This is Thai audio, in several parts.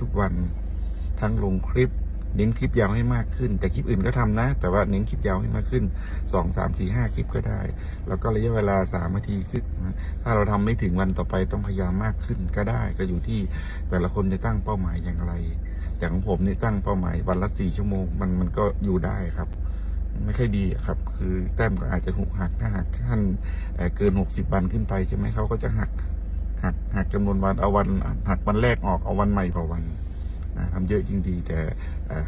ทุกวันทั้งลงคลิป เน้นคลิปยาวให้มากขึ้น แต่คลิปอื่นก็ทำนะ แต่ว่าเน้นคลิปยาวให้มากขึ้นสองสามสี่ห้าคลิปก็ได้ แล้วก็ระยะเวลาสามนาทีขึ้นถ้าเราทำไม่ถึงวันต่อไปต้องพยายามมากขึ้นก็ได้ ก็อยู่ที่แต่ละคนจะตั้งเป้าหมายอย่างไรแต่ของผมนี่ตั้งเป้าหมายวันละสี่ชั่วโมงมันมันก็อยู่ได้ครับไม่ค่อยดีครับ คือแต้มก็อาจจะถูกหักถ้าหากท่านเอ่อเกินหกสิบวันขึ้นไปใช่ไหมเขาก็จะหัก หักหักจำนวนวันเอาวันหักวันแรกออกเอาวันใหม่ต่อวันนะทำเยอะจริงดีแต่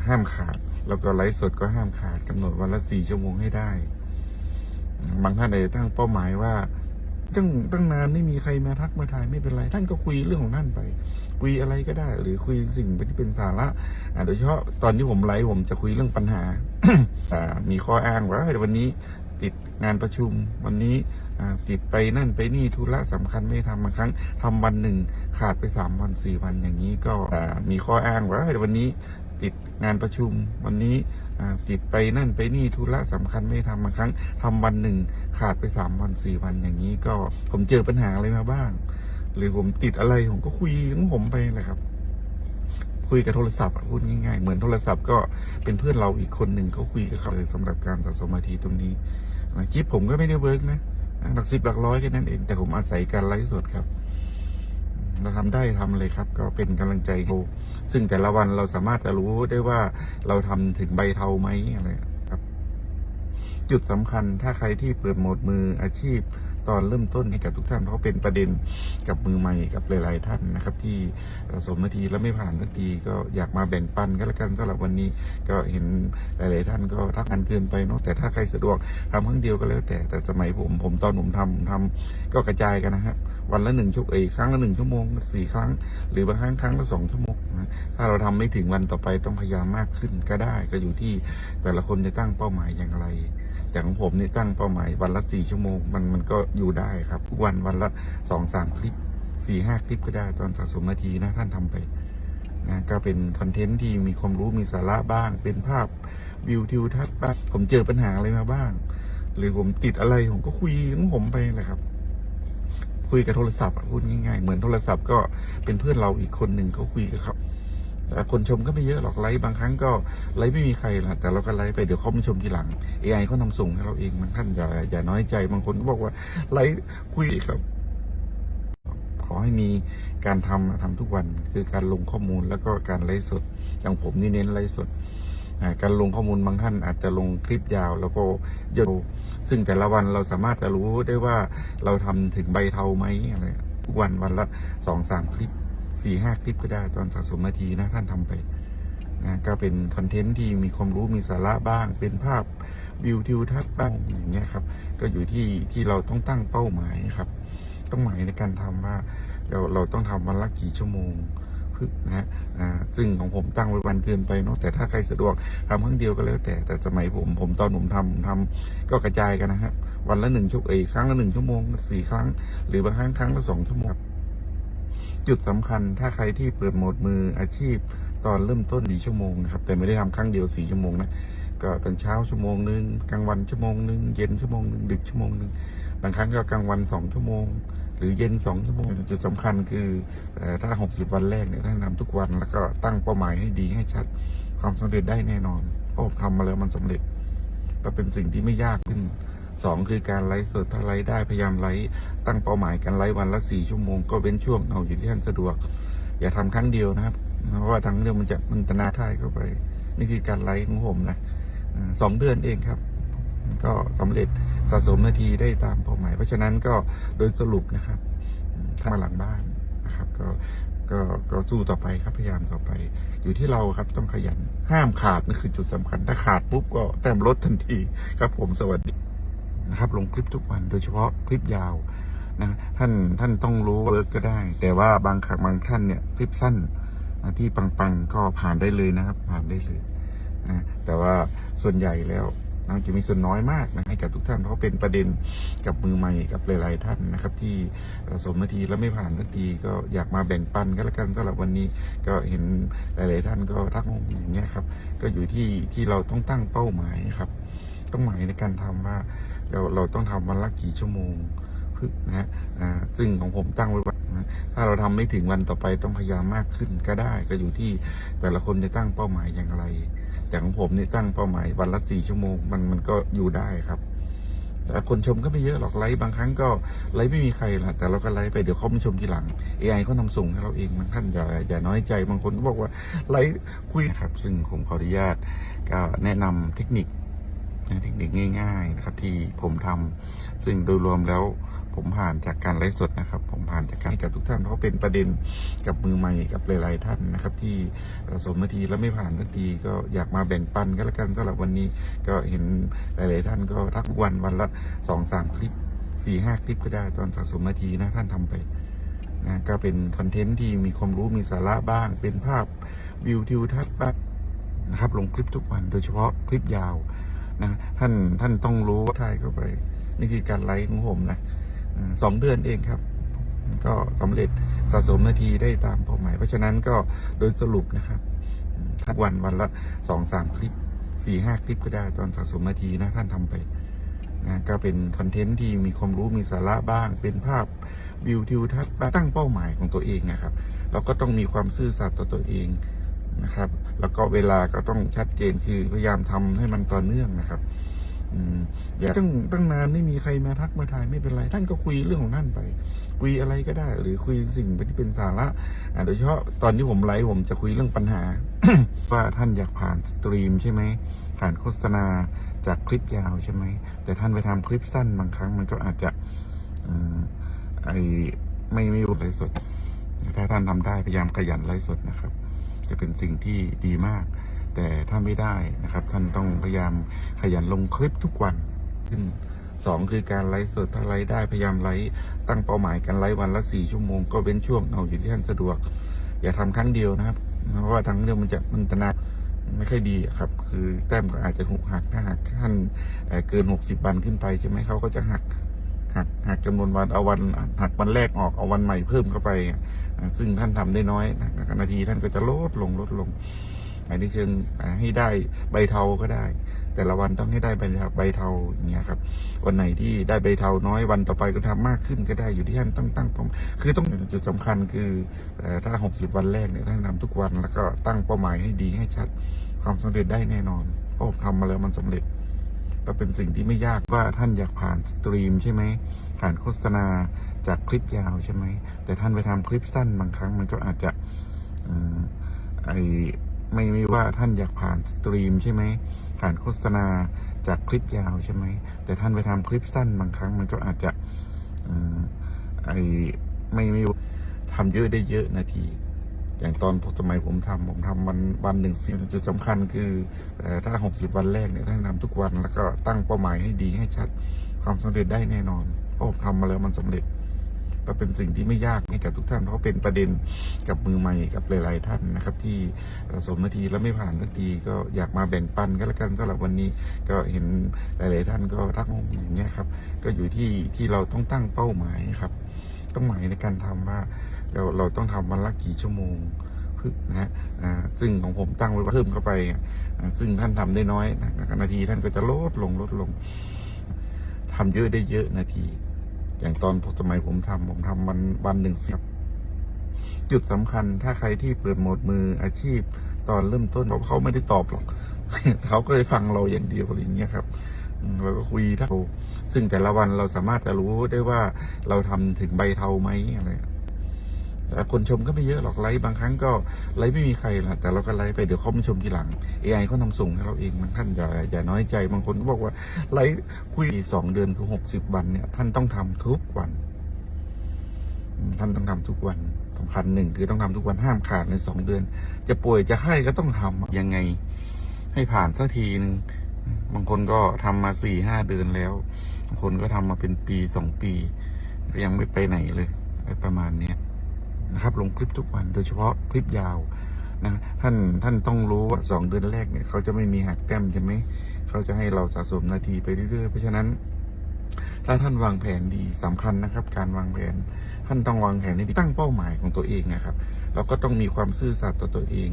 ห้ามขาด แล้วก็ไลฟ์สดก็ห้ามขาดกำหนดวันละสี่ชั่วโมงให้ได้ บางท่านอาจจะตั้งเป้าหมายว่าตั้งตั้งนานไม่มีใครมาทักมาทายไม่เป็นไรท่านก็คุยเรื่องของท่านไป คุยอะไรก็ได้ หรือคุยสิ่งที่เป็นสาระโดยเฉพาะตอนที่ผมไลฟ์ผมจะคุยเรื่องปัญหาอ่มีข้ออ้างว่าเฮ้วันนี้ติดงานประชุมวันนี้ติดไปนั่นไปนี่ธุระสำคัญไม่ทำบางครั้งทำวันหนึ่งขาดไปสามวันสี่วันอย่างนี้ก็มีข้ออ้างว่าเฮ้วันนี้ติดงานประชุมวันนี้ติดไปนั่นไปนี่ธุระสำคัญไม่ทำบางครั้งทำวันหนึ่งขาดไปสามวันสี่วันอย่างนี้ก็ผมเจอปัญหาอะไรมาบ้าง หรือผมติดอะไรผมก็คุยของผมไปแหละครับคุยกับโทรศัพท์พูดง่ายๆ เหมือนโทรศัพท์ก็เป็นเพื่อนเราอีกคนหนึ่งเขาคุยกับเขาเลยสำหรับการสะสมนาทีตรงนี้คลิปผมก็ไม่ได้เวิร์กนะ หลักสิบหลักร้อยแค่นั้นเองแต่ผมอาศัยการไลฟ์สดครับเราทำได้ทำเลยครับ ก็เป็นกำลังใจเราซึ่งแต่ละวันเราสามารถจะรู้ได้ว่าเราทำถึงใบเทาไหมอะไรครับ จุดสำคัญถ้าใครที่เปิดโหมดมืออาชีพ ตอนเริ่มต้นให้กับทุกท่านเพราะเป็นประเด็นกับมือใหม่กับหลาย ๆ ท่านนะครับ ที่สมนาทีแล้วไม่ผ่านสักทีก็อยากมาแบ่งปันก็แล้วกันสำหรับวันนี้ก็เห็นหลาย ๆ ท่านก็ทักกันเกินไปเนาะแต่ถ้าใครสะดวกทำครั้งเดียวก็แล้วแต่แต่สมัยผมผมตอนผมทำทำก็กระจายกันนะฮะวันละหนึ่งชั่วเอยครั้งละหนึ่งชั่วโมงสี่ครั้ง หรือบางครั้งครั้งละสองชั่วโมงนะถ้าเราทำไม่ถึงวันต่อไปต้องพยายามมากขึ้นก็ได้ก็อยู่ที่แต่ละคนจะตั้งเป้าหมายอย่างไร แต่ของผมนี่ตั้งเป้าหมายวันละสี่ชั่วโมงมันมันก็อยู่ได้ครับทุกวันวันละสองสามคลิปสี่ห้าคลิปก็ได้ตอนสะสมนาทีนะท่านทำไปนะก็เป็นคอนเทนต์ที่มีความรู้มีสาระบ้าง เป็นภาพวิวทิวทัศน์บ้างผมเจอปัญหาอะไรมาบ้าง หรือผมติดอะไรผมก็คุยของผมไปแหละครับ คุยกับโทรศัพท์พูดง่ายๆ เหมือนโทรศัพท์ก็เป็นเพื่อนเราอีกคนหนึ่งเขาคุยกับเขา แต่คนชมก็ไม่เยอะหรอกไลค์บางครั้งก็ไลค์ไม่มีใครละแต่เราก็ไลค์ไปเดี๋ยวเขามาชมทีหลัง AI เขานำส่งให้เราเองบางท่านอย่าอย่าน้อยใจบางคนก็บอกว่าไลค์คุยครับ ขอให้มีการทำทำทุกวันคือการลงข้อมูลแล้วก็การไลฟ์สดอย่างผมนี่เน้นไลฟ์สดการลงข้อมูลบางท่านอาจจะลงคลิปยาวแล้วก็ยาวซึ่งแต่ละวันเราสามารถจะรู้ได้ว่าเราทำถึงใบเทาไหมอะไรทุกวันวันละสองสามคลิป สี่ห้าคลิปก็ได้ตอนสะสมนาทีนะท่านทำไปนะก็เป็นคอนเทนต์ที่มีความรู้มีสาระบ้าง เป็นภาพวิวทิวทัศน์บ้างอย่างเงี้ยครับ ก็อยู่ที่ที่เราต้องตั้งเป้าหมายครับ ต้องหมายในการทำว่าเราเราต้องทำวันละกี่ชั่วโมงพึ่นะฮะซึ่งของผมตั้งไว้วันเกินไปเนาะแต่ถ้าใครสะดวกทำครั้งเดียวก็แล้วแต่แต่สมัยผมผมตอนผมทำผมทำก็กระจายกันนะฮะวันละหนึ่งชั่วเอยครั้งละหนึ่งชั่วโมงสี่ครั้ง หรือบางครั้งครั้งละสองชั่วโมง จุดสำคัญถ้าใครที่เปิดโหมดมืออาชีพตอนเริ่มต้นสี่ชั่วโมงนะครับ แต่ไม่ได้ทำครั้งเดียวสี่ชั่วโมงนะก็ตอนเช้าชั่วโมงหนึ่งกลางวันชั่วโมงหนึ่งเย็นชั่วโมงหนึ่งดึกชั่วโมงหนึ่งบางครั้งก็กลางวันสองชั่วโมง หรือเย็นสองชั่วโมงจุดสำคัญคือถ้า60วันแรกเนี่ยท่านทำทุกวันแล้วก็ตั้งเป้าหมายให้ดีให้ชัดความสำเร็จได้แน่นอนเพราะทำมาแล้วมันสำเร็จก็เป็นสิ่งที่ไม่ยากขึ้น สองคือการไลฟ์สดถ้าไลฟ์ได้พยายามไลฟ์ตั้งเป้าหมายการไลฟ์วันละสี่ชั่วโมงก็เว้นช่วงเอาอยู่ที่ท่านสะดวก อย่าทำครั้งเดียวนะครับ เพราะว่าทั้งเดียวมันจะมันจะนาท่ายเข้าไป นี่คือการไลฟ์ของผมนะสองเดือนเองครับ ก็สำเร็จสะสมนาทีได้ตามเป้าหมาย เพราะฉะนั้นก็โดยสรุปนะครับอืมาหลังบ้านนะครับ ก็ก็ก็สู้ต่อไปครับพยายามต่อไป อยู่ที่เราครับต้องขยันห้ามขาดนั่นคือจุดสำคัญถ้าขาดปุ๊บก็แต้มลดทันทีครับผมสวัสดี นะครับ ลงคลิปทุกวันโดยเฉพาะคลิปยาวนะท่านท่านต้องรู้เวิร์กก็ได้ แต่ว่าบางครั้งบางท่านเนี่ยคลิปสั้นนะที่ปังๆก็ผ่านได้เลยนะครับ ผ่านได้เลยนะแต่ว่าส่วนใหญ่แล้วนะจะมีส่วนน้อยมากนะให้กับทุกท่านเพราะเป็นประเด็นกับมือใหม่กับหลาย ๆ ท่านนะครับ ที่สะสมนาทีแล้วไม่ผ่านสักทีก็อยากมาแบ่งปันก็แล้วกันสำหรับวันนี้ก็เห็นหลาย ๆ ท่านก็ทักมอย่างเงี้ยครับ ก็อยู่ที่ที่เราต้องตั้งเป้าหมายครับ ต้องหมายในการทำว่า เราเราต้องทำวันละกี่ชั่วโมงนะฮะอ่าซึ่งของผมตั้งไว้ว่านะถ้าเราทำไม่ถึงวันต่อไปต้องพยายามมากขึ้นก็ได้ก็อยู่ที่แต่ละคนจะตั้งเป้าหมายอย่างไร แต่ของผมเนี่ยตั้งเป้าหมายวันละสี่ชั่วโมงมันมันก็อยู่ได้ครับ แต่คนชมก็ไม่เยอะหรอกไลค์บางครั้งก็ไลค์ไม่มีใครละแต่เราก็ไลค์ไปเดี๋ยวเขามาชมทีหลัง AI เขานำส่งให้เราเองบางท่านอย่าอย่าน้อยใจบางคนก็บอกว่าไลค์คุยนะครับ ซึ่งผมขออนุญาตก็แนะนำเทคนิค เทคนิคง่าย ๆ นะครับ ที่ผมทำซึ่งโดยรวมแล้วผมผ่านจากการไลฟ์สดนะครับ ผมผ่านจากการให้กับทุกท่านเพราะเป็นประเด็นกับมือใหม่กับหลาย ๆ ท่านนะครับ ที่สะสมนาทีแล้วไม่ผ่านสักทีก็อยากมาแบ่งปันก็แล้วกันสำหรับวันนี้ก็เห็นหลาย ๆ ท่านก็ทักวันวันละสองสามคลิปสี่ห้าคลิปก็ได้ตอนสะสมนาทีนะท่านทำไปนะก็เป็นคอนเทนต์ที่มีความรู้มีสาระบ้าง เป็นภาพวิวทิวทัศน์บ้างนะครับลงคลิปทุกวันโดยเฉพาะคลิปยาว นะท่านท่านต้องรู้ว่าถ่ายเข้าไป นี่คือการไลฟ์ของผมนะสองเดือนเองครับ ก็สำเร็จสะสมนาทีได้ตามเป้าหมาย เพราะฉะนั้นก็โดยสรุปนะครับทุกวันวันละสองสามคลิปสี่ห้าคลิปก็ได้ตอนสะสมนาทีนะท่านทำไปนะก็เป็นคอนเทนต์ที่มีความรู้มีสาระบ้าง เป็นภาพวิวทิวทัศน์ตั้งเป้าหมายของตัวเองนะครับ เราก็ต้องมีความซื่อสัตย์ต่อตัวเอง นะครับ แล้วก็เวลาก็ต้องชัดเจนคือพยายามทำให้มันต่อเนื่องนะครับอย่าตั้งตั้งนานไม่มีใครมาทักมาทายไม่เป็นไรท่านก็คุยเรื่องของท่านไป คุยอะไรก็ได้ หรือคุยสิ่งที่เป็นสาระโดยเฉพาะตอนที่ผมไลฟ์ผมจะคุยเรื่องปัญหา ว่าท่านอยากผ่านสตรีมใช่ไหมผ่านโฆษณาจากคลิปยาวใช่ไหมแต่ท่านไปทำคลิปสั้นบางครั้งมันก็อาจจะไอไม่ไม่รู้ไลฟ์สด ถ้าท่านทำได้พยายามขยันไลฟ์สดนะครับ จะเป็นสิ่งที่ดีมาก แต่ถ้าไม่ได้นะครับ ท่านต้องพยายามขยันลงคลิปทุกวันขึ้นสองคือการไลฟ์สดถ้าไลฟ์ได้พยายามไลฟ์ตั้งเป้าหมายการไลฟ์วันละสี่ชั่วโมงก็เว้นช่วงเอาอยู่ที่ท่านสะดวก อย่าทำครั้งเดียวนะครับ เพราะว่าครั้งเดียวมันจะมันจะนานไม่ค่อยดีครับ คือแต้มก็อาจจะถูกหักถ้าหากท่านเอ่อเกินหกสิบวันขึ้นไปใช่ไหมเขาก็จะหัก หักหักจำนวนวันเอาวันหักวันแรกออกเอาวันใหม่เพิ่มเข้าไป ซึ่งท่านทำได้น้อยนะนาทีท่านก็จะลดลงลดลงอันนี้เชิงให้ได้ใบเทาก็ได้ แต่ละวันต้องให้ได้ใบเทาใบเทาอย่างเงี้ยครับ วันไหนที่ได้ใบเทาน้อยวันต่อไปก็ทำมากขึ้นก็ได้อยู่ที่ท่านต้องตั้งเป้าคือต้องจุดสำคัญคือถ้า 60 วันแรกเนี่ยท่านทำทุกวันแล้วก็ตั้งเป้าหมายให้ดีให้ชัดความสำเร็จได้แน่นอนเพราะผมทำมาแล้วมันสำเร็จ ก็เป็นสิ่งที่ไม่ยากว่าท่านอยากผ่านสตรีมใช่ไหมผ่านโฆษณาจากคลิปยาวใช่ไหมแต่ท่านไปทำคลิปสั้นบางครั้งมันก็อาจจะอไอไม่ไม่ว่าท่านอยากผ่านสตรีมใช่ไหมผ่านโฆษณาจากคลิปยาวใช่ไหมแต่ท่านไปทำคลิปสั้นบางครั้งมันก็อาจจะอไอไม่ไม่ทำเยอะได้เยอะนาที อย่างตอนสมัยผมทำผมทำวันวันหนึ่งสิ่งจุดสำคัญคือถ้าหกสิบวันแรกเนี่ยท่านทำทุกวันแล้วก็ตั้งเป้าหมายให้ดีให้ชัดความสำเร็จได้แน่นอนเพราะผมทำมาแล้วมันสำเร็จ ก็เป็นสิ่งที่ไม่ยากให้กับทุกท่านเพราะเป็นประเด็นกับมือใหม่กับหลาย ๆ ท่านนะครับ ที่สะสมนาทีแล้วไม่ผ่านสักทีก็อยากมาแบ่งปันก็แล้วกันสำหรับวันนี้ก็เห็นหลาย ๆ ท่านก็ทักมาอย่างเงี้ยครับ ก็อยู่ที่ที่เราต้องตั้งเป้าหมายครับต้องหมายในการทำว่า เราเราต้องทำวันละกี่ชั่วโมงนะฮะซึ่งของผมตั้งไว้ว่าเพิ่มเข้าไป ซึ่งท่านทำได้น้อยนะนาทีท่านก็จะลดลงลดลงทำเยอะได้เยอะนาที อย่างตอนสมัยผมทำผมทำวันวันหนึ่งสิบจุดสำคัญถ้าใครที่เปิดโหมดมืออาชีพ ตอนเริ่มต้นเขาเขาไม่ได้ตอบหรอกเขาก็เลยฟังเราอย่างเดียวอะไรอย่างเงี้ยครับเราก็คุยถ้าเราซึ่งแต่ละวันเราสามารถจะรู้ได้ว่าเราทำถึงใบเทาไหมอะไร แต่คนชมก็ไม่เยอะหรอกไลค์บางครั้งก็ไลค์ไม่มีใครละแต่เราก็ไลค์ไปเดี๋ยวเขามาชมทีหลัง AI เขานำส่งให้เราเองบางท่านอย่าอย่าน้อยใจ บางคนก็บอกว่าไลค์คุยสองเดือนคือหกสิบวันเนี่ยท่านต้องทำทุกวัน ท่านต้องทำทุกวันสำคัญหนึ่งคือต้องทำทุกวันห้ามขาดในสองเดือน จะป่วยจะไข้ก็ต้องทำยังไง ให้ผ่านสักทีหนึ่งบางคนก็ทำมาสี่ห้าเดือนแล้ว บางคนก็ทำมาเป็นปีสองปี ยังไม่ไปไหนเลย ประมาณเนี้ย นะครับลงคลิปทุกวันโดยเฉพาะคลิปยาวนะท่านท่านต้องรู้ว่าสองเดือนแรกเนี่ยเขาจะไม่มีหักแต้มใช่ไหมเขาจะให้เราสะสมนาทีไปเรื่อยๆ เพราะฉะนั้น ถ้าท่านวางแผนดีสำคัญนะครับ การวางแผน ท่านต้องวางแผนให้ดีตั้งเป้าหมายของตัวเองนะครับ เราก็ต้องมีความซื่อสัตย์ต่อตัวเอง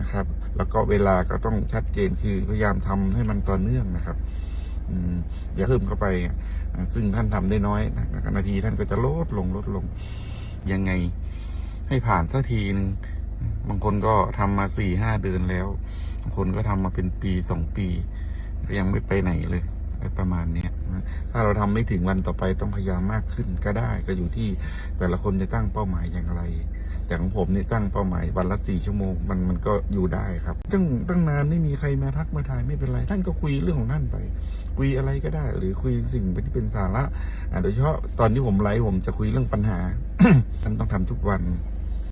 นะครับ แล้วก็เวลาก็ต้องชัดเจนคือพยายามทำให้มันต่อเนื่องนะครับอย่าเพิ่มเข้าไป ซึ่งท่านทำได้น้อยนะนาทีท่านก็จะลดลงลดลง ยังไง ให้ผ่านสักทีหนึ่งบางคนก็ทำมาสี่ห้าเดือนแล้ว บางคนก็ทำมาเป็นปีสองปีก็ยังไม่ไปไหนเลยประมาณเนี้ยถ้าเราทำไม่ถึงวันต่อไปต้องพยายามมากขึ้นก็ได้ ก็อยู่ที่แต่ละคนจะตั้งเป้าหมายอย่างไร แต่ของผมนี่ตั้งเป้าหมายวันละสี่ชั่วโมงมันมันก็อยู่ได้ครับตั้งตั้งนานไม่มีใครมาทักมาทายไม่เป็นไรท่านก็คุยเรื่องของท่านไป คุยอะไรก็ได้ หรือคุยสิ่งที่เป็นสาระอ่าโดยเฉพาะตอนที่ผมไลฟ์ผมจะคุยเรื่องปัญหาท่านต้องทำทุกวัน